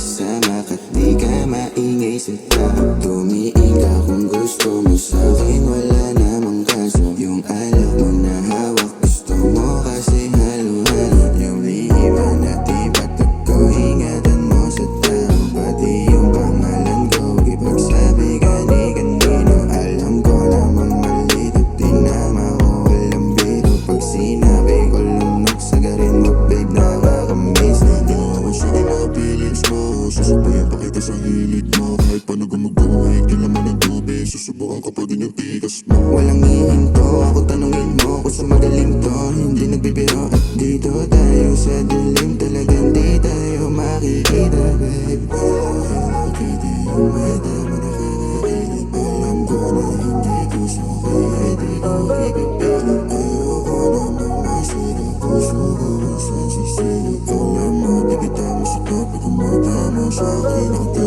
kasama Kat di ka maingay sa tao Tumiing ka Kita sa hilig mo. Kahit paano gumagawin Kailangan ng tubig. Susubukan ka pa din yung tigas mo. Walang hihinto Ako tanungin mo kung sa magaling to Hindi nagbibiro at dito tayo sa dilim. Talagang di tayo makikita babe. Kaya di yung mata mo nakakakilig Alam ko na hindi gusto Kaya shine.